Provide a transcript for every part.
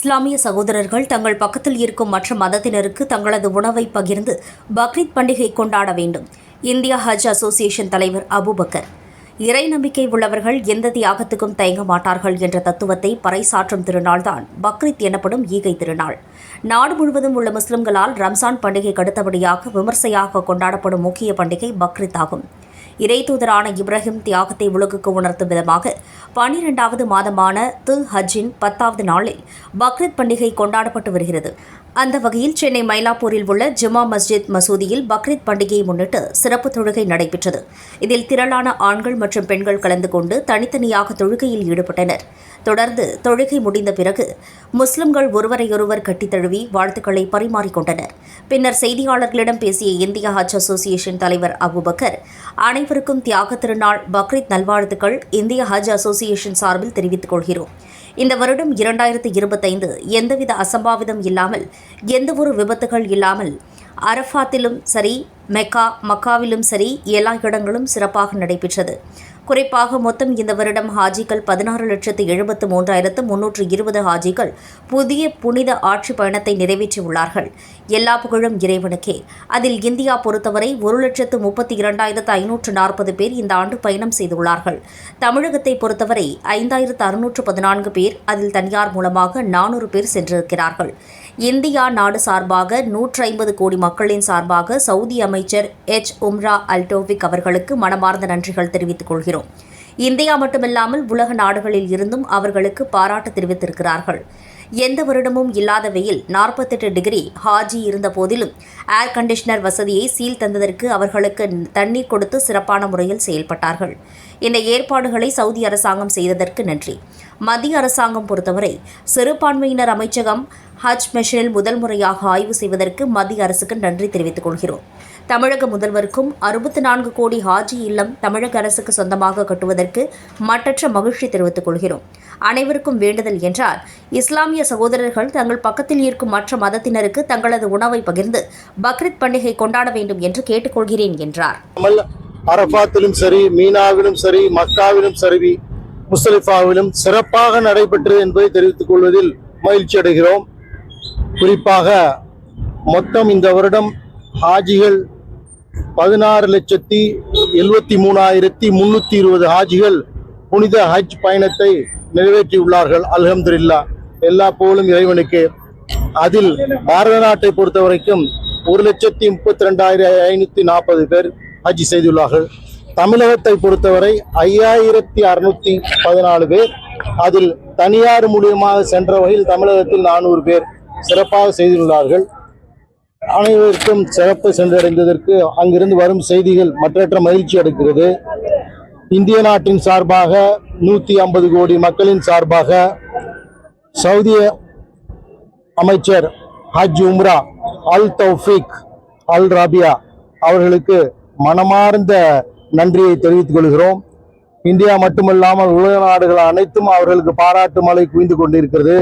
இஸ்லாமிய சகோதரர்கள் தங்கள் பக்கத்தில் இருக்கும் மற்ற மதத்தினருக்கு தங்களது உணவை பகிர்ந்து பக்ரீத் பண்டிகை கொண்டாட வேண்டும். இந்தியா ஹஜ் அசோசியேஷன் தலைவர் அபுபக்கர். இறை நம்பிக்கை உள்ளவர்கள் எந்த தியாகத்துக்கும் தயங்க மாட்டார்கள் என்ற தத்துவத்தை பறைசாற்றும் திருநாள்தான் பக்ரீத் எனப்படும் ஈகை திருநாள். நாடு முழுவதும் உள்ள முஸ்லிம்களால் ரம்சான் பண்டிகை கடுத்தபடியாக விமர்சையாக கொண்டாடப்படும் முக்கிய பண்டிகை பக்ரீத் ஆகும். இறைதூதரான இப்ராஹிம் தியாகத்தை உலகுக்கு உணர்த்தும் விதமாக பனிரெண்டாவது மாதமான துல் ஹஜ்ஜின் பத்தாவது நாளில் பக்ரீத் பண்டிகை கொண்டாடப்பட்டு வருகிறது. அந்த வகையில் சென்னை மயிலாப்பூரில் உள்ள ஜுமா மஸ்ஜித் மசூதியில் பக்ரீத் பண்டிகையை முன்னிட்டு சிறப்பு தொழுகை நடைபெற்றது. இதில் திரளான ஆண்கள் மற்றும் பெண்கள் கலந்து கொண்டு தனித்தனியாக தொழுகையில் ஈடுபட்டனர். தொடர்ந்து தொழுகை முடிந்த பிறகு முஸ்லிம்கள் ஒருவரையொருவர் கட்டித் தழுவி வாழ்த்துக்களை பரிமாறிக்கொண்டனர் பின்னர் செய்தியாளர்களிடம் பேசிய இந்திய ஹஜ் அசோசியேஷன் தலைவர் அபுபக்கர் அனைவருக்கும் தியாக திருநாள் பக்ரீத் நல்வாழ்த்துக்கள் இந்திய ஹஜ் அசோசியேஷன் சார்பில் தெரிவித்துக் கொள்கிறோம். இந்த வருடம் இரண்டாயிரத்து இருபத்தைந்து எந்தவித அசம்பாவிதம் இல்லாமல் எந்தவொரு விபத்துகள் இல்லாமல் அரஃபாத்திலும் சரி மெக்கா மக்காவிலும் சரி எல்லா இடங்களும் சிறப்பாக நடைபெற்றது. குறிப்பாக மொத்தம் இந்த வருடம் ஹாஜிகள் பதினாறு லட்சத்து எழுபத்து மூன்றாயிரத்து முன்னூற்று இருபது ஹாஜிகள் புதிய புனித ஆட்சி பயணத்தை நிறைவேற்றியுள்ளார்கள். எல்லா புகழும் இறைவனுக்கே. அதில் இந்தியா பொறுத்தவரை ஒரு லட்சத்து முப்பத்தி இரண்டாயிரத்து ஐநூற்று நாற்பது பேர் இந்த ஆண்டு பயணம் செய்துள்ளார்கள். தமிழகத்தை பொறுத்தவரை ஐந்தாயிரத்து அறுநூற்று பதினான்கு பேர் அதில் தனியார் மூலமாக நானூறு பேர் சென்றிருக்கிறார்கள். இந்தியா நாடு சார்பாக நூற்று ஐம்பது கோடி மக்களின் சார்பாக சவுதி அமைச்சர் எச். உம்ரா அல்டோவிக் அவர்களுக்கு மனமார்ந்த நன்றிகள் தெரிவித்துக் கொள்கிறோம். இந்தியா மட்டுமில்லாமல் உலக நாடுகளில் இருந்தும் அவர்களுக்கு பாராட்டு தெரிவித்திருக்கிறார்கள். எந்த வருடமும் இல்லாத வெயில் நாற்பத்தெட்டு டிகிரி ஹாஜி இருந்த போதிலும் ஏர் கண்டிஷனர் வசதியை சீல் தந்ததற்கு அவர்களுக்கு தண்ணீர் கொடுத்து சிறப்பான முறையில் செயல்பட்டார்கள். இந்த ஏற்பாடுகளை சவுதி அரசாங்கம் செய்ததற்கு நன்றி. மத்திய அரசாங்கம் பொறுத்தவரை சிறுபான்மையினர் அமைச்சகம் ஹஜ் மிஷனில் முதல் முறையாக ஆய்வு செய்வதற்கு மத்திய அரசுக்கு நன்றி தெரிவித்துக் கொள்கிறோம். தமிழக முதல்வருக்கும் அறுபத்தி நான்கு கோடி ஹாஜி இல்லம் தமிழக அரசுக்கு சொந்தமாக கட்டுவதற்கு மட்டற்ற மகிழ்ச்சி தெரிவித்துக் கொள்கிறோம். அனைவருக்கும் வேண்டுதல் என்றால் இஸ்லாமிய சகோதரர்கள் தங்கள் பக்கத்தில் இருக்கும் மற்ற மதத்தினருக்கு தங்களது உணவை பகிர்ந்து பக்ரீத் பண்டிகை கொண்டாட வேண்டும் என்று கேட்டுக்கொள்கிறேன் என்றார். அமல் அரபாத்திலும் சரி மீனாவிலும் சரி மக்காவிலும் சரி முஸ்தலிஃபாவிலும் சிறப்பாக நடைபெற்றது என்பதை தெரிவித்துக் கொள்வதில் மகிழ்ச்சி அடைகிறோம். குறிப்பாக மொத்தம் இந்த வருடம் ஹாஜிகள் பதினாறு லட்சத்தி எழுவத்தி மூணாயிரத்தி முன்னூத்தி இருபது ஹாஜிகள் புனித ஹஜ் பயணத்தை நிறைவேற்றியுள்ளார்கள். அல்ஹம்துலில்லா. எல்லா புகழும் இறைவனுக்கு. அதில் பாரத நாட்டை பொறுத்த வரைக்கும் ஒரு லட்சத்தி முப்பத்தி ரெண்டாயிரம் ஐநூத்தி நாற்பது பேர் ஹஜ் செய்துள்ளார்கள். தமிழகத்தை பொறுத்தவரை ஐயாயிரத்தி அறுநூத்தி பதினாலு பேர். அதில் தனியார் மூலியமாக சென்ற வகையில் தமிழகத்தில் நானூறு பேர் சிறப்பாக செய்துள்ளார்கள். அனைவருக்கும் சிறப்பு சென்றடைந்ததற்கு அங்கிருந்து வரும் செய்திகள் மற்றற்ற மகிழ்ச்சி அடைக்கிறது இந்திய நாட்டின் சார்பாக நூற்றி ஐம்பது கோடி மக்களின் சார்பாக சவுதி அமைச்சர் ஹஜ் உம்ரா அல் தௌஃபிக் அல் ராபியா அவர்களுக்கு மனமார்ந்த நன்றியை தெரிவித்துக் கொள்கிறோம். இந்தியா மட்டுமல்லாமல் உலக நாடுகள் அனைத்தும் அவர்களுக்கு பாராட்டு மழை குவிந்து கொண்டிருக்கிறது.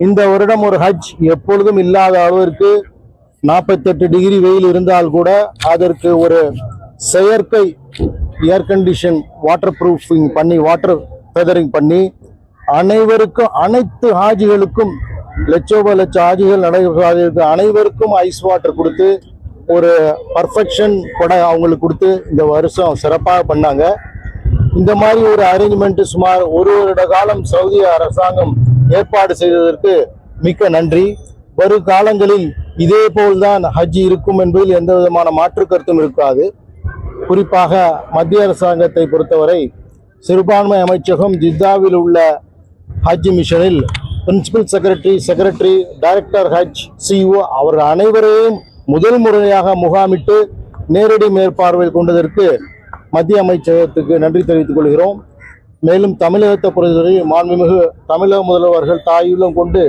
இந்த வருடம் ஒரு ஹஜ் எப்பொழுதும் இல்லாத அளவிற்கு நாற்பத்தெட்டு டிகிரி வெயில் இருந்தால் கூட அதற்கு ஒரு செயற்கை ஏர் கண்டிஷன் வாட்டர் ப்ரூஃபிங் பண்ணி வாட்டர் ஃபெதரிங் பண்ணி அனைவருக்கும் அனைத்து ஹாஜிகளுக்கும் லட்சோப லட்ச ஹாஜிகள் நடைபெறுவதற்கு அனைவருக்கும் ஐஸ் வாட்டர் கொடுத்து ஒரு பர்ஃபெக்ஷன் கூட அவங்களுக்கு கொடுத்து இந்த வருஷம் சிறப்பாக பண்ணாங்க. இந்த மாதிரி ஒரு அரேஞ்ச்மெண்ட்டு சுமார் ஒரு வருட காலம் சவுதி அரசாங்கம் ஏற்பாடு செய்ததற்கு மிக்க நன்றி. வரும் காலங்களில் இதே போல்தான் ஹஜ் இருக்கும் என்பதில் எந்த விதமான மாற்று கருத்தும் இருக்காது. குறிப்பாக மத்திய அரசாங்கத்தை பொறுத்தவரை சிறுபான்மை அமைச்சகம் ஜித்தாவில் உள்ள ஹஜ் மிஷனில் principal secretary secretary director Haj CO அவர் அனைவரையும் முதல் முறையாக முகாமிட்டு நேரடி மேற்பார்வையில் கொண்டதற்கு மத்திய அமைச்சகத்துக்கு நன்றி தெரிவித்துக் கொள்கிறோம். மேலும் தமிழகத்தை பொறுத்தவரை மாண்புமிகு தமிழக முதல்வர்கள் தாயுள்ளம் கொண்டு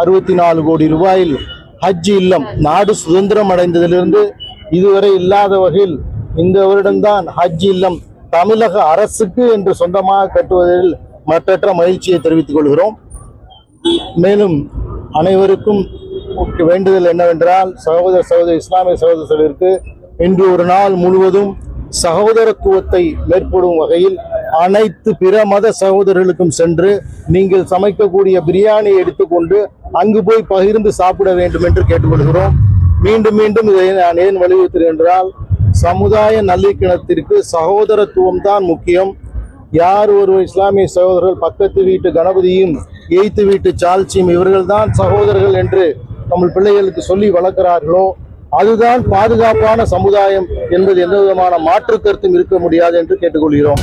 அறுபத்தி நாலு கோடி ரூபாயில் ஹஜ் இல்லம் நாடு சுதந்திரம் அடைந்ததிலிருந்து இதுவரை இல்லாத வகையில் இந்த வருடம்தான் ஹஜ் இல்லம் தமிழக அரசுக்கு என்று சொந்தமாக கட்டுவதில் மற்றற்ற மகிழ்ச்சியை தெரிவித்துக் கொள்கிறோம். மேலும் அனைவருக்கும் வேண்டுதல் என்னவென்றால் சகோதர சகோதரி இஸ்லாமிய சகோதரர்களுக்கு இன்று ஒரு நாள் முழுவதும் சகோதரத்துவத்தை மேற்படும் வகையில் அனைத்து பிற மத சகோதரர்களுக்கும் சென்று நீங்கள் சமைக்கக்கூடிய பிரியாணியை எடுத்துக்கொண்டு அங்கு போய் பகிர்ந்து சாப்பிட வேண்டும் என்று கேட்டுக்கொள்கிறோம். மீண்டும் மீண்டும் இதை நான் ஏன் வலியுறுத்துகிறேன் என்றால் சமுதாய நல்லிக்கணத்திற்கு சகோதரத்துவம் தான் முக்கியம். யார் ஒரு இஸ்லாமிய சகோதரர்கள் பக்கத்து வீட்டு கணபதியும் எய்த்து வீட்டு சால்ச்சியும் இவர்கள்தான் சகோதரர்கள் என்று நம்ம பிள்ளைகளுக்கு சொல்லி வளர்க்கிறார்களோ அதுதான் பாதுகாப்பான சமுதாயம் என்பது எந்த விதமான மாற்று கருத்தும் இருக்க முடியாது என்று கேட்டுக்கொள்கிறோம்.